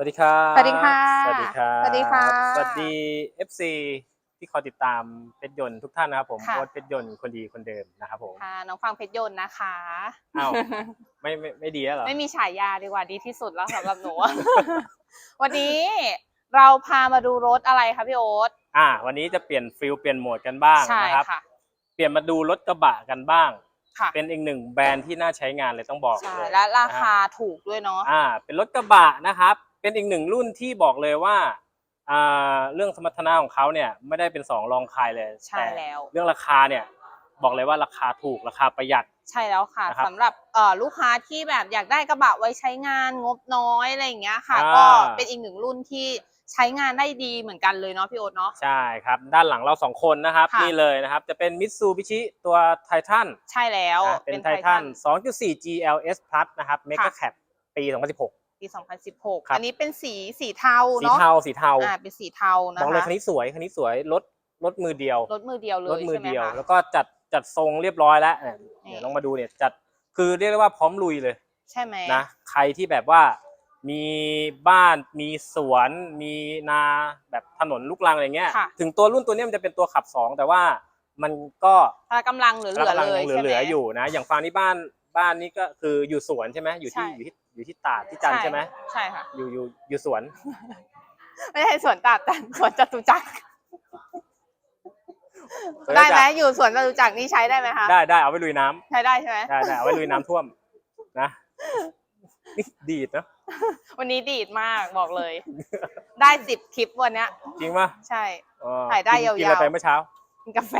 วัสดีครับสวัสดีค่ะสวัสดีครับสวัสดีค่ะสวัสดี FC ที่คอยติดตามเพชรยนต์ทุกท่านนะครับผมค่ะโอ๊ตเพชรยนต์คนดีคนเดิมนะครับผมค่ะน้องฟังเพชรยนต์นะคะ อ้าวไม่ไม่ไม่ดีแล้วเหรอ ไม่มีฉายาดีกว่าดีที่สุดแล้วสำหรับหนู วันนี้เราพามาดูรถอะไรคะพี่โอ๊ตอ่า วันนี้จะเปลี่ยนฟิลเปลี่ยนโหมดกันบ้างใช่นะครับ ค่ะ เปลี่ยนมาดูรถกระบะกันบ้าง ค่ะเป็นอีกหนึ่งแบรนด์ที่น่าใช้งานเลยต้องบอกใช่เลยและรานะฮะคาถูกด้วยเนาะ อ่า เป็นรถกระบะนะครับ เป็นอีกหนึ่งรุ่นที่บอกเลยว่าอ่าเรื่องสมรรถนะของเขาเนี่ยไม่ได้เป็นสองรองใครเลยใช่ต่แล้ว เรื่องราคาเนี่ยบอกเลยว่าราคาถูกราคาประหยัดใช่แล้วค่ะนะครับสำหรับเอ่อลูกค้าที่แบบอยากได้กระบะไว้ใช้งานงบน้อยอะไรอย่างเงี้ยค่ะอ่าก็เป็นอีกหนึ่งรุ่นที่ใช้งานได้ดีเหมือนกันเลยเนาะพี่โอ๊ตเนาะใช่ครับ ด้านหลังเราสองคนนะครับค่ะนี่เลยนะครับ จะเป็นมิตซูบิชิตัวไททันใช่แล้วเป็นไททัน 2.4 GLS Plus นะครับ Mega Cap ปี 2016 ปี 2016 ครับ อันนี้เป็นสีสีเทาสีเนาะเทาสีเทาอ่าเป็นสีเทานะบอกเลยคะคันนี้สวยคันนี้สวยรถรถมือเดียวรถมือเดียวเลยรถมือใช่ไหมเดียว คะ แล้วก็จัดจัดทรงเรียบร้อยแล้วเนี่ยนี่เดี๋ยวลองมาดูเนี่ยจัดคือเรียกได้ว่าพร้อมลุยเลยใช่ไหมนะใครที่แบบว่ามีบ้านมีสวน มีนาแบบถนนลูกรังอะไรเงี้ย ค่ะถึงตัวรุ่นตัวเนี้ยมันจะเป็นตัวขับสองแต่ว่ามันก็ พละกำลังเหลือพละกำลังๆเลยยังเหใช่ไหมลือๆอยู่นะ อย่างฟางที่บ้าน บ้านนี้ก็คืออยู่สวนใช่ไหมอยู่ที่ใช่ อยู่ที่อยู่ที่ตราดที่จันทร์ใช่ไหมใช่ค่ะ อยู่อยู่อยู่สวน ไม่ใช่สวนตาดแต่สวนจตุจักรได้ไหมอยู่สวนจตุจักรนี่ใช้ได้ไหมคะได้ได้เอาไปลุยน้ำใช้ได้ใช่ไหมได้ได้เอาไปลุยน้ำท่วมนะนี่ดีดนะวันนี้ดีดมากบอกเลย ได้สิบคลิปวันเนี้ย จริงป่ะใช่อ๋อถ่ายได้กินยาวๆกินอะไรไปเมื่อเช้า กินกาแฟ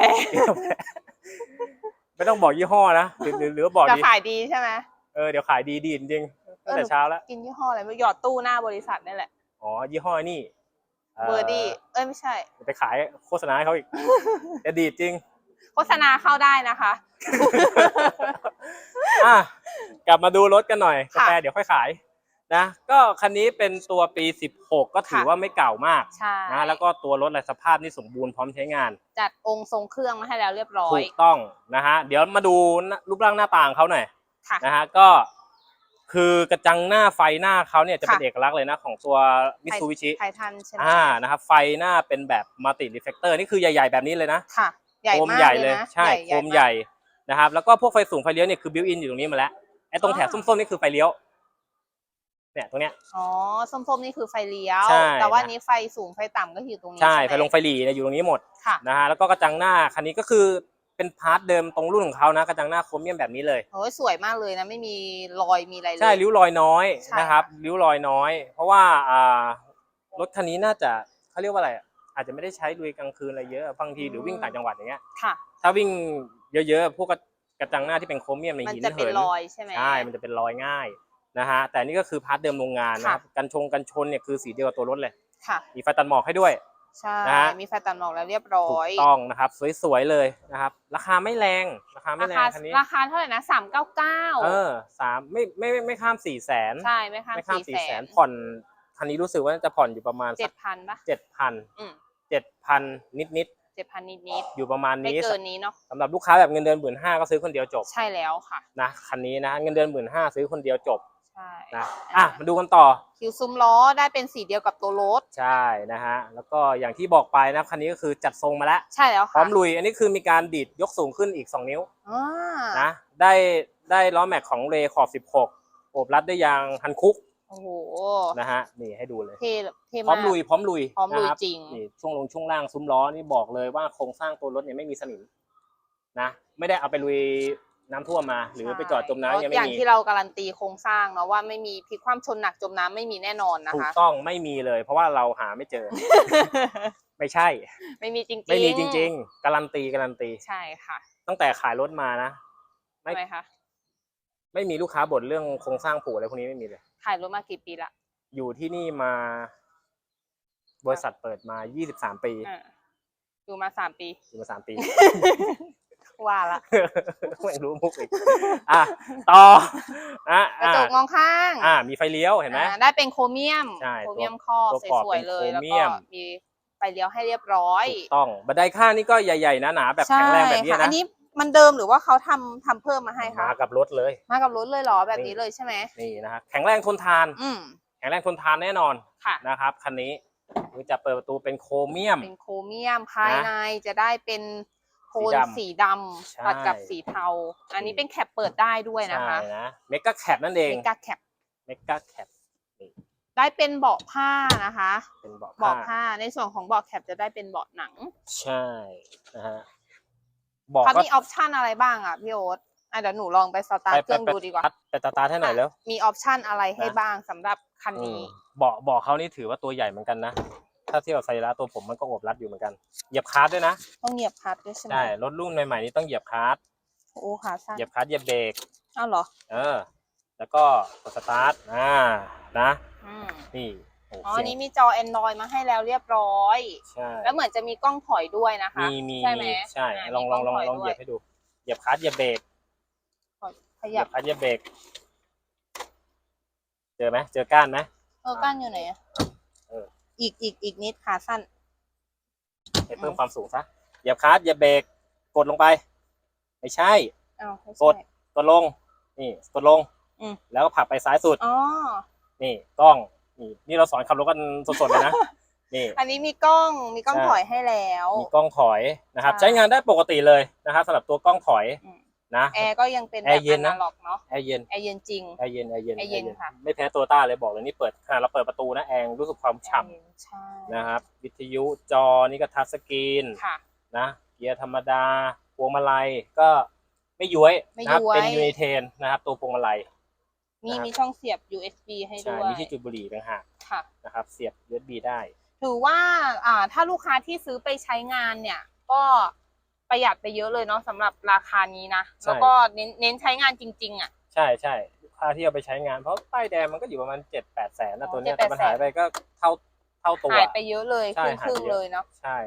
ไม่ต้องบอกยี่ห้อนะหรือหรือหรือว่าบอกจะดีขายดีใช่ไหมเออเดี๋ยวขายดีดีจริงๆตั้งแต่เช้าแล้วกินยี่ห้ออะไรไม่หยอดตู้หน้าบริษัทนี่แหละ อ๋อยี่ห้อนี่เบอร์ดี้เอ้ยไม่ใช่ ไปขายโฆษณาให้เขาอีกจะดีดจริง โฆษณาเข้าได้นะคะ อะกลับมาดูรถกันหน่อยกาค่ะ แฟเดี๋ยวค่อยขาย นะก็คันนี้เป็นตัวปี 16 ก็ถือค่ะว่าไม่เก่ามากใช่นะแล้วก็ตัวรถอะไรสภาพนี่สมบูรณ์พร้อมใช้งาน จัดองค์ทรงเครื่องมาให้แล้วเรียบร้อถูยกต้องนะฮะเดี๋ยวมาดูรูปร่างหน้าต่างเขาหน่อยค่ะนะฮะก็คือกระจังหน้าไฟหน้าเขาเนี่ยจะเป็นค่ะเอกลักษณ์เลยนะของตัวมิตซูบิชิไททันใช่ไหมอ่านะครับไฟหน้าเป็นแบบมัลติรีเฟกเตอร์นี่คือใหญ่ ๆ แบบนี้เลยนะค่ะใหญ่โคมมากใหญ่เลเลยยนะใช่โคมใหญ่นะครับแล้วก็พวกไฟสูงไฟเลี้ยวเนี่ยคือบิวอินอยู่ตรงนี้มาแล้วไอ้ตรงแถบส้มๆนี่คือไฟเลี้ยว เนี่ยตรงเนี้ย อ๋อส้มๆนี่คือไฟเลี้ยว ใช่ แต่ว่านะนี้ไฟสูงไฟต่ำก็อยู่ตรงนี้ใช่ไหมไฟลงไฟหลีเนี่ยอยู่ตรงนี้หมดค่ะนะฮะแล้วก็กระจังหน้าคันนี้ก็คือเป็นพาร์ทเดิมตรงรุ่นของเขานะกระจังหน้าโครเมียมแบบนี้เลย โอ้ยสวยมากเลยนะไม่มีรอยมีอะไรเลย ใช่ริ้วรอยน้อยใช่ นะครับริ้วรอยน้อย เพราะว่าอ่ารถคันนี้น่าจะเขาเรียกว่าอะไรอะอาจจะไม่ได้ใช้ลุยกลางคืนอะไรเยอะบางทีหรือวิ่งต่างจังหวัดอย่างเงี้ยค่ะ ถ้าวิ่งเยอะๆพวกกระกระจังหน้าที่เป็นโครเมียมในมันหินจะเป็นเหินรอยใช่ไหมใช่มันจะเป็นรอยง่าย นะฮะแต่นี่ก็คือพาร์ทเดิมโรงงานนะครับกันชงกันชนเนี่ยคือสีเดียวกับตัวรถเลยค่ะ มีไฟตัดหมอกให้ด้วยใช่นะฮะมีไฟตัดหมอกแล้วเรียบร้อถูยกต้องนะครับ สวยๆเลยนะครับ ราคาไม่แรงราคาไม่ราแรคางคันนี้ราคาเท่าไหร่นะสามเก้าเก้าเออสามไม่ไม่ไม่ไม่ข้ามสี่แสนใช่ไม่ข้ามไม่ข้ามสี่สี่แสแสนนผ่อนคันนี้รู้สึกว่าจะผ่อนอยู่ประมาณเจ็ดพันปะเจ็ดพันอืมเจ็ดพันนิดนิดเจ็ดพันนิดนิดๆอยู่ประมาณๆไม่นี้เกินนี้เนาะสำหรับลูกค้าแบบเงินเดือนหมื่นห้าก็ซื้อคนเดียวจบ ใช่แล้วค่ะ นะคันนี้นะเงินเดือนหมื่นห้าซื้อคนเดียวจบใช่ นะอะมาดูกันต่อ คิวซุ้มล้อได้เป็นสีเดียวกับตัวรถ ใช่นะฮะ แล้วก็อย่างที่บอกไปนะคันนี้ก็คือจัดทรงมาแล้ว ใช่แล้วพร้อค่ะมลุย อันนี้คือมีการดีดยกสูงขึ้นอีก 2 นิ้วอ่านะ ได้ได้ล้อแม็กของเรขอบ 16 โอบรัดด้วยยางฮันคุก โอ้โห นะฮะ นี่ให้ดูเลย เท่เท่พร้อมามกลุย พร้อมลุย พร้อมลุยนะคบจริง นี่ช่วงลงช่วงล่างซุ้มล้อนี่บอกเลยว่าโครงสร้างตัวรถเนี่ยไม่มีสนิมนะ ไม่ได้เอาไปลุย น้ำท่วมมา หรือไปจอดจมน้ำยังอไม่ย่างมีที่เราการันตีโครงสร้างเนาะว่าไม่มีพลิกคว่ำชนหนักจมน้ำไม่มีแน่นอนนะถูกคะ ต้องไม่มีเลย เพราะว่าเราหาไม่เจอ ไม่ใช่ ไม่มีจริงๆไม่มีจริง ๆ การันตีการันตี ใช่ค่ะตั้งแต่ขายรถมานะ ไม่ ทำไมคะไม่มีลูกค้าบ่นเรื่องโครงสร้างผูอะไรพวกนี้ไม่มีเลย ขายรถมากี่ปีละอยู่ที่นี่มา บริษัทเปิดมา 23 ปี อ่าอยู่มาสามปี อยู่มา 3 ปี ว่าละไม่รู้มุกอีกอะต่ออะกระอะจกมองข้างอะมีไฟเลี้ยวเห็นไหมอ่าได้เป็นโครเมียมใช่โครเมียมครอบตัวกรอบสวยๆเลยเป็นโครแล้วเมีก็ยมมีไฟเลี้ยวให้เรียบร้อยถูกต้องบันไดข้างนี่ก็ใหญ่ๆนะหนาแบบแข็งแรงแบบนี้ใช่ค่ะนะอันนี้มันเดิมหรือว่าเขาทำทำเพิ่มมาให้คะมากับรถเลย มากับรถเลยเหรอแบบนี่นี้เลยใช่ไหมนี่นะฮะแข็งแรงทนทานอืมแข็งแรงทนทานแน่นอนค่ะนะครับคันนี้คือจะเปิดประตูเป็นโครเมียม เป็นโครเมียมภายในจะได้เป็น โทนสีดำสีใช่ดำตัดกับสีเทา อันนี้เป็นแคปเปิดได้ด้วยนะคะ ใช่นะเมกะแคปนั่นเองเมกาแคปเมกะแคปได้เป็นเบาะผ้านะคะ เป็นเบาะเบาะผ้าผ้าในส่วนของเบาะแคปจะได้เป็นเบาะหนังใช่นะฮะเบอกเขาก็มีออปชันอะไรบ้างอะพี่โอ๊ตอะเดี๋ยวหนูลองไปสตาร์ทเครื่องดูดีกว่าไปตาตาร์ทให้หน่อยแล้ว มีออปชันอะไรให้นะ บ้างสำหรับคันนี้เบาะเบาะเขานี่ถือว่าตัวใหญ่เหมือนกันนะ ถ้าเทียบกับไซรัสตัวผมมันก็โอบรัดอยู่เหมือนกัน เหยียบคลัสด้วยนะ ต้องเหยียบคลัตช์ด้วยใช่ไหมใช่รถรุ่นใหม่ๆนี้ต้องเหยียบคลัสโอ้ขาสั้นเหยียบคลัสเหยียบเบรกอ้าวเหรอเออ แล้วก็กดสตาร์ทอ่านะอืมนี่โอ้อ๋อเสีอัยนงนี้มีจอ Android มาให้แล้วเรียบร้อย ใช่แล้วเหมือนจะมีกล้องถอยด้วยนะคะ มีมีใช่ไหมมีใช่าลองลองลองมีกลองเหยียบถให้ดูเหยียบคลัสเหยียบเบรกขเหยียัยบบคลัสเหยียบเบรกเจอไหมเจอก้านไหมเออก้านอยู่ไหนอะเอออีกอีกอีกนิดขาสั้นให้เพิ่มความสูงซะเหยียบคลัสเหยียบเบรกกดลงไป ไม่ใช่ อ้าวไม่กใช่ดกดลง นี่กดลง อืมแล้วก็ผลักไปซ้ายสุด อ๋อ นี่กล้อง นี่นี่เราสอนขับรถกันสดๆเลยนะ นี่ อันนี้มีกล้องมีกล้องใช่ ถอยให้แล้ว มีกล้องถอยนะครับ ใช่ ใช้งานได้ปกติเลยนะครับสำหรับตัวกล้องถอย อืม นะแอร์ก็ยังเป็นแบแอบร์เย็อนนะนาล็อกเนาะแอร์เย็นแอร์เย็นจริงแอร์เย็นแอร์เย็นแอร์เย็นค่ะไม่แพ้ตัวต้าเลยบอกเลยนี่เปิดขนาดเราเปิดประตูนะแอร์รู้สึกความฉ่แอร์เย็นใช่ำนะครับวิทยุจอนี่ก็ทัชสกรีนค่ะนะเกียร์ธรรมดาพวงมาลัยก็ไม่ย้วยไม่นะครับย้วยเป็นยูนิเทนนะครับตัวพวงมาลัยมีนะครับมีช่องเสียบ USB ให้ใช่ด้วยมีที่จุดบุหรี่ต่างหากค่ะนะครับเสียบ USB ได้ ถือว่าอ่าถ้าลูกค้าที่ซื้อไปใช้งานเนี่ยก็ ประหยัดไปเยอะเลยเนาะสำหรับราคานี้นะ ใช่ แล้วก็เน้นเน้นใช้งานจริง ๆ อะ ใช่ใช่ลูกค้าที่เอาไปใช้งานเพราะป้ายแดงมันก็อยู่ประมาณเจ็ดแปดแสนนะอ๋อตัวเนี้ย7-8แต่มันหายไปก็เท่าเท่าตัว หายไปเยอะเลยใช่ครึ่งหายคไปรึ่งเยอะเลยเนาะใช่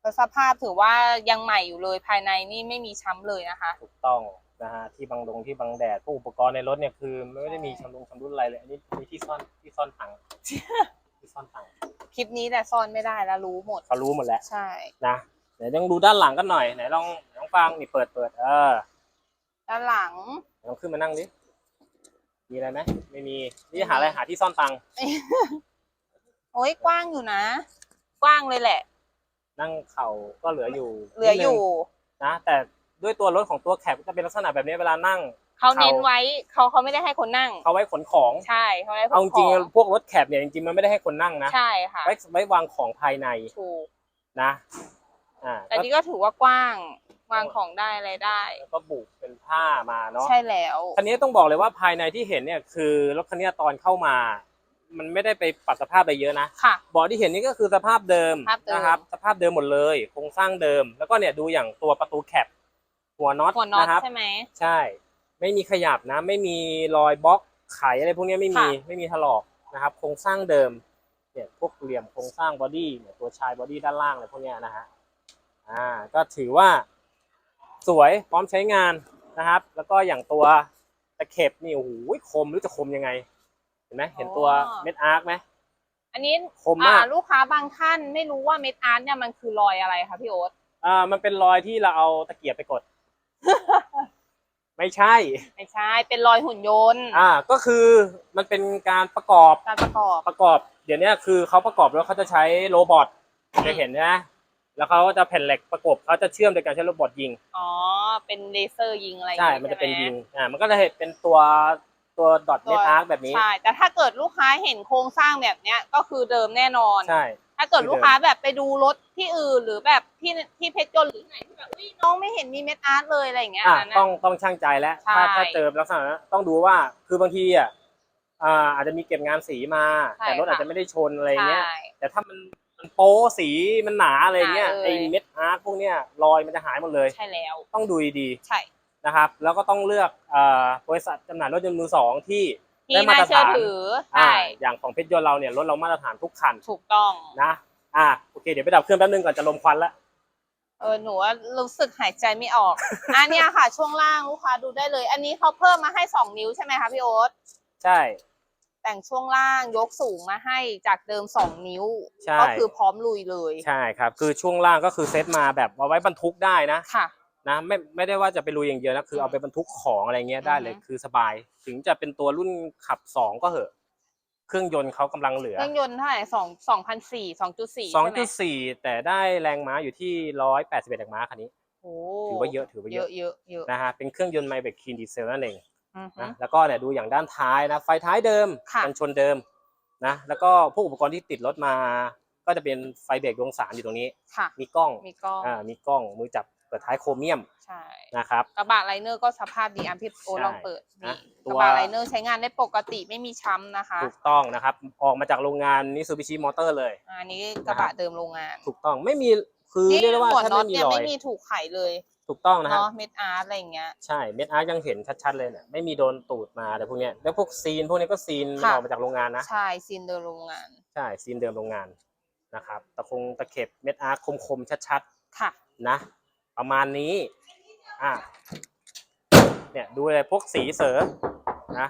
แล้วสภาพถือว่ายังใหม่อยู่เลยภายในนี่ไม่มีช้ำเลยนะคะ ถูกต้องนะฮะที่บังดงที่บังแดดพวกอุปกรณ์ในรถเนี่ยคือไม่ได้มีชำรุงชำรุนอะไรเลยอันนี้มีที่ซ่อนที่ซ่อนตังค์ที่ซ่อนตังค์คลิปนี้แต่ซ่อนไม่ได้แล้วรู้หมด เขารู้หมดแล้วใช่ นะ เดี๋ยวต้องดูด้านหลังกันหน่อยไหนลองลองฟังนี่เปิดเปิด เออด้านหลังลองขึ้นมานั่งดิมีอะไรไหมไม่มีนี่หาอะไรหาที่ซ่อนตังค์โอ้ยกว้างอยู่นะ กว้างเลยแหละ นั่งเข่าก็เหลืออยู่เหลืออยู่นิดนึงนะแต่ด้วยตัวรถของตัวแคปก็จะเป็นลักษณะแบบนี้เวลานั่งเขาเน้นเขาไว้เขาเขาไม่ได้ให้คนนั่งเขาไว้ขนของใช่เขาให้เอาจริงของๆพวกรถแคปเนี่ยจริงๆมันไม่ได้ให้คนนั่งนะใช่ค่ะไว้ไว้วางของภายในถูกนะ อ่าแต่นี่ก็ถือว่ากว้างวางของได้อะไรได้ แล้วก็บุกเป็นผ้ามาเนาะใช่แล้วคันนี้ต้องบอกเลยว่าภายในที่เห็นเนี่ยคือรถคันนี้ตอนเข้ามา มันไม่ได้ไปปรับสภาพอะไรเยอะนะค่ะเบาะที่เห็นนี่ก็คือสภาพเดิมสภาพเดิมนะครับ สภาพเดิมหมดเลยโครงสร้างเดิม แล้วก็เนี่ยดูอย่างตัวประตูแคปหัวน็อตหัวน็อตนะครับใช่ไหมใช่ ไม่มีขยับนะ ไม่มีรอยบล็อกไขอะไรพวกนี้ไม่มีค่ะไม่มีถลอกนะครับ โครงสร้างเดิมเนี่ยพวกเหลี่ยมโครงสร้างบอดี้เนี่ยตัวชายบอดี้ด้านล่างอะไรพวกเนี้ยนะฮะ อ่าก็ถือว่าสวยพร้อมใช้งานนะครับ แล้วก็อย่างตัวตะเข็บนี่โอ้โหคมหรือจะคมยังไง เห็นไหมเห็นตัวอ๋อเม็ดอาร์คไหมอันนี้คมมากอ่ลูกค้าบางท่านไม่รู้ว่าเม็ดอาร์ตเนี่ยมันคือรอยอะไรคะพี่โอ๊ตอ่า มันเป็นรอยที่เราเอาตะเกียบไปกด ไม่ใช่ ไม่ใช่ เป็นรอยหุ่นยนต์ อ่า ก็คือมันเป็นการประกอบการประกอบประกอบ เดี๋ยวนี้คือเขาประกอบแล้วเขาจะใช้โรบอทจะเห็นนะ แล้วเขาก็จะแผ่นเหล็กประกบเขาจะเชื่อมโดยการใช้โรบอทยิง อ๋อ เป็นเลเซอร์ยิงอะไรใช่อย่างมันงี้จะเป็นใช่ไหยิง อ่า มันก็จะเห็นเป็นตัวตัวดอทเม็ดอาร์คแบบนี้ ใช่ แต่ถ้าเกิดลูกค้าเห็นโครงสร้างแบบเนี้ยก็คือเดิมแน่นอน ใช่ ถ้าเกิดลูกค้าแบบไปดูรถที่อื่นหรือแบบที่ที่เพชรยนต์หรือไหนที่แบบอุ้ยน้องไม่เห็นมีเม็ดอาร์ตเลยอะไรอย่างเงี้ยอ่าอันนั้นต้องน่ะต้องช่างใจแล้ว ใช่ ถ้าถ้าเจอลักษณะนั้นต้องดูว่า คือบางทีอะ อ่า อาจจะมีเก็บงานสีมาใช่แต่รถอาจจะไม่ได้ชนอะไรเงี้ย ใช่ แต่ถ้ามัน มันโป๊สีมันหนาอะไรเงี้ยหนาเลยไอเม็ดอาร์คพวกเนี้ยรอยมันจะหายหมดเลย ใช่แล้ว ต้องดูดีใช่ๆนะครับ แล้วก็ต้องเลือกอ่าบริษัทจำหน่ายรถยนต์มือสองที่ ที่ได้มาน่าตรเชื่อฐาน ถืออ่าใช่อย่างของเพชรยนต์เราเนี่ยรถเรามาตรฐานทุกคันถูกต้อง นะอ่าโอเคเดี๋ยวไปดับเครื่องแป๊บนึงก่อนจะลมควันละ เออหนูว่ารู้สึกหายใจไม่ออก อันเนี้ยค่ะ ช่วงล่างลูกค้าดูได้เลย อันนี้เขาเพิ่มมาให้สองนิ้วใช่ไหมคะพี่โอ๊ตใช่ แต่งช่วงล่างยกสูงมาให้จากเดิมสองนิ้ว ใช่ ก็คือพร้อมลุยเลย ใช่ครับ คือช่วงล่างก็คือเซตมาแบบเอาไว้บรรทุกได้นะค่ะ นะไม่ไม่ได้ว่าจะไปลุยอย่างเดียวนะคือเอาไปบรรทุกของอะไรเงี้ยได้เลย อือฮึ คือสบาย ถึงจะเป็นตัวรุ่นขับสองก็เหอะ เครื่องยนต์เขากำลังเหลือเครื่องยนต์เท่าไหร่สองสองพันสี่สองจุดสี่สองใช่ไหมจุดสี่แต่ได้แรงม้าอยู่ที่ร้อยแปดสิบเอ็ดแรงม้าคันนี้ โอ้ถือว่าเยอะถือว่าเยเยอะ อะเยอะเยอะนะฮะเป็นเครื่องยนต์ไมเบกคีนดีเซลนั่นเองอือฮึ นะแล้วก็เนี่ยดูอย่างด้านท้ายนะไฟท้ายเดิมค่ะกันชนเดิมนะแล้วก็พวกอุปกรณ์ที่ติดรถมา ก็จะเป็นไฟเบรกดวงสามอยู่ตรงนี้ค่ะมีกล้องมีกล้องอ่ามีกล้องมือจับเปิดท้ายโครเมียมใช่นะครับกระบะไลเนอร์ก็สภาพดีอะพี่โอใช่ลองเปิดนะนี่ตักวระบะไลเนอร์ใช้งานได้ปกติไม่มีช้ำนะคะ ถูกต้องนะครับออกมาจากโรงงานนิซูบิชิมอเตอร์เลยอันนี้กระบะเดิมโรงงาน ถูกต้องไม่มีคือนี่เรียกได้ว่าหัวถ้าน็อตไม่มีเนี่ยรอไม่ยมีถูกไขเลย ถูกต้องนะครับเนาะเม็ดอาร์ตอะไรอย่างเงี้ย ใช่เม็ดอาร์ตยังเห็นชัดๆเลยเนี่ยไม่มีโดนตูดมาแต่พวกเนี้ยแล้วพวกซีนพวกนี้ก็ซีนมันค่ะ ออกมาจากโรงงานนะ ใช่ซีนเดิมโรงงานใช่ซีนเดิมโรงงานนะครับตะคงตะเข็บเม็ดอาร์ตคมๆชัดค่ะ ๆนะ ประมาณนี้อะเนี่ยดูเลยพวกสีเสือนะ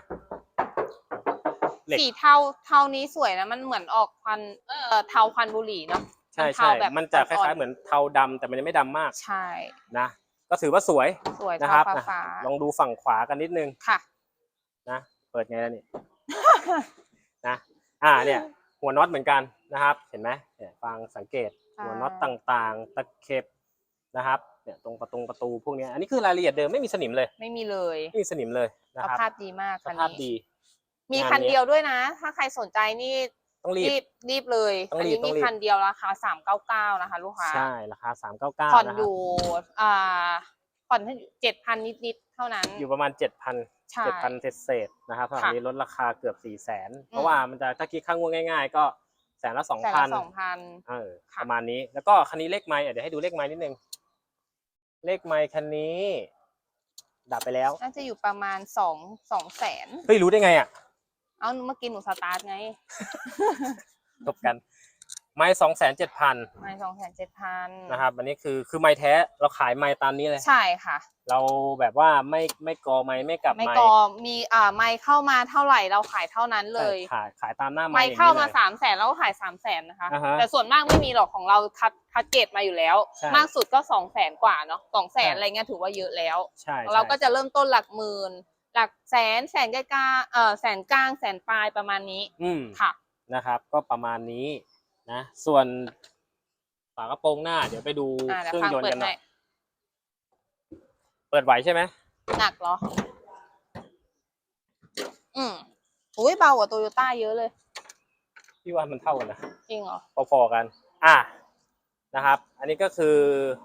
เหล็กสีเทาเทานี้สวยนะมันเหมือนออกควันเออเทาควันบุหรี่เนาะ ใช่มันใช่เทาแบบมันจะคอ่อล้ายนๆๆเหมือนเทาดำแต่มันยังไม่ดำมากใช่ นะ ก็ถือว่าสวยสวยนะเทาครับฟ้าอะฟ้าลองดูฝั่งขวากันนิดนึงค่ะ นะเปิดไงล่ะนี่ นะอ่าเนี่ย หัวน็อตเหมือนกันนะครับ เห็นไหมเนี่ยฟังสังเกตใช่หัวน็อตต่างๆ ตะเข็บนะครับเนี่ยตรงประตูประตูพวกเนี้ยอันนี้คือรายละเอียดเดิมไม่มีสนิมเลยไม่มีเลยไม่มีสนิมเลยนะสครับภาพดีมากสคันภาพนี้ ดี มีงานคันเนี้ยเดียวด้วยนะ ถ้าใครสนใจนี่ ต้องรีบ รีบรีบเลย ต้องอันรีบนี้ต้มีองรีบ คันเดียวราคาสามเก้าเก้านะคะ ลูกค้าใช่ราคาสามเก้าเก้าผ่อนนะคอรับยู่อ่าผ่อนเจ็ดพันนิดๆเท่านั้นอยู่ประมาณเจ็ดพันใช่ เจ็ดพันเศษๆนะครับตอนค่ะนี้ลดราคาเกือบสี่แสนเพอืราะมว่ามันจะถ้าคิดค่างวดง่าย ๆ ก็แสนละสองแต่พัละน สองพัน เออค่ะ ประมาณนี้แล้วก็คันนี้เลขไม้อะเดี๋ยวให้ดูเลขไม้นิดนึง เลขไม้คันนี้ ดับไปแล้วน่าจะอยู่ประมาณสองสองแสนเฮ้ยรู้ได้ไงอะ เอาเมื่อกี้หนูสตาร์ทไง จบกัน ไม้สองแสนเจ็ดพันไม่สองแสนเจ็ดพันนะครับ อันนี้คือคือไม้แท้เราขายไม้ตามนี้เลย ใช่ค่ะ เราแบบว่าไม่ไม่กอไม้ไม่กลับไม่ไม้ก็มีอ่าไม่เข้ามาเท่าไหร่เราขายเท่านั้นเลยขายขายตามหน้าไม้ไม่อย่างเข้านี้มาเลย สามแสนแล้วก็ขายสามแสนนะคะ อ่าฮะแต่ส่วนมากไม่มีหรอกของเราคัดคัดเกรดมาอยู่แล้ว ใช่มากสุดก็สองแสนกว่าเนาะสองแสนใช่ อะไรเงี้ยถือว่าเยอะแล้ว ใช่ของเราใช่ก็จะเริ่มต้นหลักหมื่น หลักแสนแสนกลางๆเออแสนกลางแสนปลายประมาณนี้อืมค่ะ นะครับ ก็ประมาณนี้นะ ส่วนฝากระโปรงหน้า เดี๋ยวไปดูอ่าเคเดี๋ยวรื่องฟังยนต์เปิกัดนหน่ให้อยเปิดไหวใช่ไหมหนักเหรอ อืมอุ้ยเบากว่าโตโยต้าเยอะเลย พี่ว่ามันเท่ากันนะจริงเหรอ พอๆกัน อะนะครับ อันนี้ก็คือ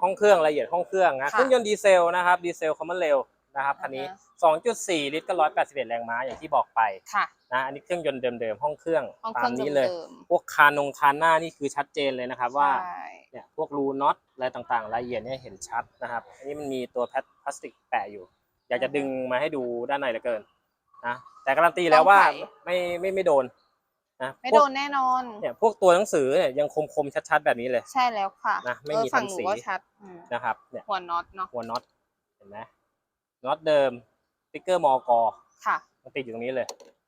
ห้องเครื่องรายละเอียดห้องเครื่องนะค่ะ เครื่องยนต์ดีเซลนะครับดีเซลคอมมอนเรล นะครับคันนี้อ่าฮ2.4 ลิตรก็ 181 แรงม้าอย่างที่บอกไปค่ะ นะอันนี้เครื่องยนต์เดิมๆห้องเครื่องห้องตาเครื่มองนี้เลย เดิมพวกคานงคานหน้านี่คือชัดเจนเลยนะครับว่าใช่เนี่ยพวกรูน็อตอะไรต่างๆรายละเอียดเนี่ยเห็นชัดนะครับอันนี้มันมีตัวแพลพลาสติกแปะอยู่ อยากจะดึงมาให้ดูด้านในเหลือเกินนะแต่การันตีแล้วว่าไม่ไม่ไม่โดนนะไม่พวโดกนแน่นอนเนี่ยพวกตัวหนังสือเนี่ยยังคมๆชัดๆแบบนี้เลย ใช่แล้วค่ะนะไม่เออมีฝั่งทำหนูสีก็ชัดอืมนะครับเนี่ยหัวน็อตเนาะหัวน็อตเห็นไหม น็อตเดิมสติ๊กเกอร์มอกอค่ะมันติดอยู่ตรงนี้เลย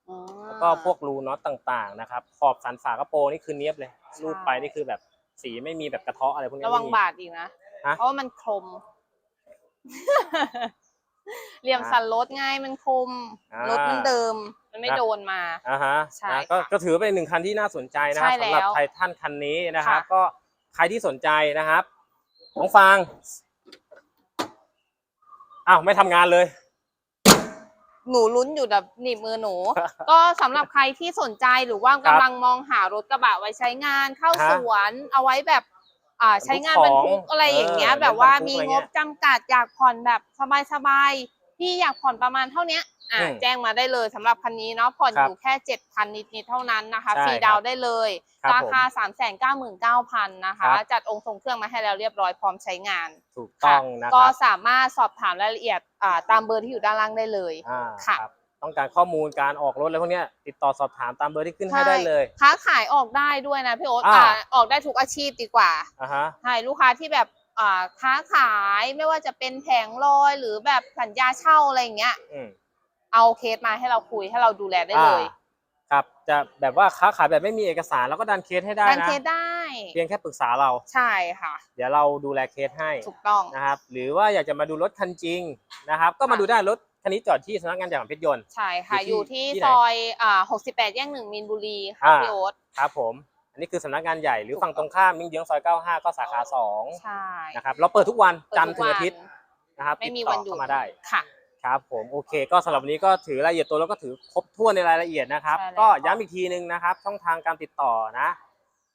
อ๋อแล้วก็พวกรูน็อตต่างๆนะครับ ขอบสันฝากระโปรงนี่คือเนียบเลยใช่รูปไปนี่คือแบบสีไม่มีแบบกระเทาะอะไรพวกนี้ระวังไม่มีบาดอีกนะฮะเพราะว่ามันคม เหลี่ยมสันรถไงมันคมอ่ารถมันเดิม มันไม่นะโดนมาอ่าฮะใช่นะก็ค่ะก็ถือเป็นหนึ่งคันที่น่าสนใจนะครับใช่สำหรับแล้วไททันคันนี้นะครับค่ะก็ใครที่สนใจนะครับน้องฟาง อ้าวไม่ทำงานเลย หนูลุ้นอยู่แบบหนีบมือหนู ก็สำหรับใครที่สนใจหรือว่าครักำบลังมองหารถกระบะไว้ใช้งาน เข้าฮะสวนเอาไว้แบบอ่าใช้งานบรรทุกของอะไรอย่างเงี้ย เออแบบว่าบรรทุกมีอะไรงเงี้บย จำกัดอยากผ่อนแบบสบายๆ พี่อยากผ่อนประมาณเท่าเนี้ยอ่าอืมแจ้งมาได้เลยสำหรับคันนี้เนาะผ่อนครับอยู่แค่เจ็ดพันนิดๆเท่านั้นนะคะใช่ฟรีครับดาวน์ได้เลย ครับราคาสามแสนเก้าหมื่นเก้าพันนะคะ ครับ จัดองค์ทรงเครื่องมาให้แล้วเรียบร้อยพร้อมใช้งาน ถูกต้องนะคก็รับสามารถสอบถามรายละเอียดอ่าตามเบอร์ที่อยู่ด้านล่างได้เลย อ่าค่ะรับต้องการข้อมูลการออกรถอะไรพวกเนี้ยติดต่อสอบถามตามเบอร์ที่ขึ้นให้ได้เลย ค้าขายออกได้ด้วยนะพี่โอ๊ตอ่า อ่าออกได้ทุกอาชีพดีกว่าอ่าฮะ ใช่ลูกค้าที่แบบอ่า ค้าขายไม่ว่าจะเป็นแผงลอยหรือแบบสัญญาเช่าอะไรอย่างเงี้ยอืมเอาเคสมาให้เราคุยให้เราดูแลได้เลยอ่าครับจะแบบว่าค้าขายแบบไม่มีเอกสารแล้วก็ดันเคสให้ได้ดันนะเคสได้เพียงแค่ปรึกษาเรา ใช่ค่ะ เดี๋ยวเราดูแลเคสให้ถูกต้อง นะครับ หรือว่าอยากจะมาดูรถคันจริงนะครับ ก็มาค่ะดูได้รถคันนี้จอดที่สำนักงานใหญ่ของเพชรยนต์ ใช่ค่ะ ออยู่ยู่ที่ที่ที่ไหนซอยอ่า68 แยกหนึ่งมีนบุรีค่ะอ่า พี่โอ๊ต ครับผม อันนี้คือสำนักงานใหญ่หรือฝั่งตรงข้ามมิ่งเยื้องซอย 95 ก็สาขาใช่ 2นะครับเราเปิดทุกวันเปิดจันทร์ทุถึกงวัอาทิตย์นะครับไม่มีติดต่อวันหยุด เข้ามาได้ค่ะ ครับผมโอเคก็สำหรับวันนี้ก็ถือรายละเอียดตัวแล้วก็ถือครบถ้วนในรายละเอียดนะครับ ใช่แล้วก็ย้ำอีกทีนึงนะครับ ช่องทางการติดต่อนะ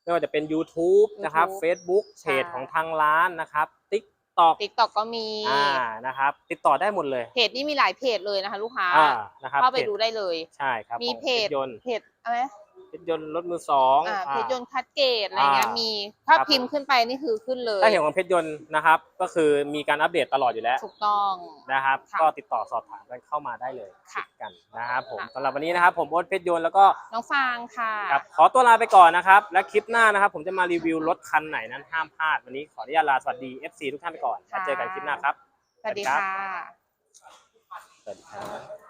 ไม่ว่าจะเป็น YouTube นะครับ YouTube Facebook ใช่เพจของทางร้านนะครับ TikTok ติ๊กต็อกก็มี อ่านะครับ ติดต่อได้หมดเลยเพจนี้มีหลายเพจเลยนะคะ ลูกค้า อ่านะครับเข้าไปพจดูได้เลย ใช่ครับมีของเพจชรยนต์เพจอะไรนะ เพชรยนต์รถมือสองอ่าอ่าเพจยนต์คัดเกตอะไรเงี้ยอ่ามีมีถ้าครับ พิมพ์ขึ้นไปนี่คือขึ้นเลย ถ้าเห็นของเพชรยนต์นะครับ ก็คือมีการอัปเดตตลอดอยู่แล้วถูกต้อง นะครับ ค่ะก็ติดต่อสอบถามกันเข้ามาได้เลยค่ะ กันนะครับผมค่ะสำหรับวันนี้นะครับ ผมโอ๊ตเพชรยนต์แล้วก็น้องฟางค่ะ ครับขอตัวลาไปก่อนนะครับ และคลิปหน้านะครับ ผมจะมารีวิวรถคันไหนนั้นห้ามพลาดวันนี้ขออนุญาตลาสวัสดี FC ทุกท่านไปก่อนแล้วเจอกันคลิปหน้าครับ สวัสดีสวัสดีครัค่ะบสวัสดีครับ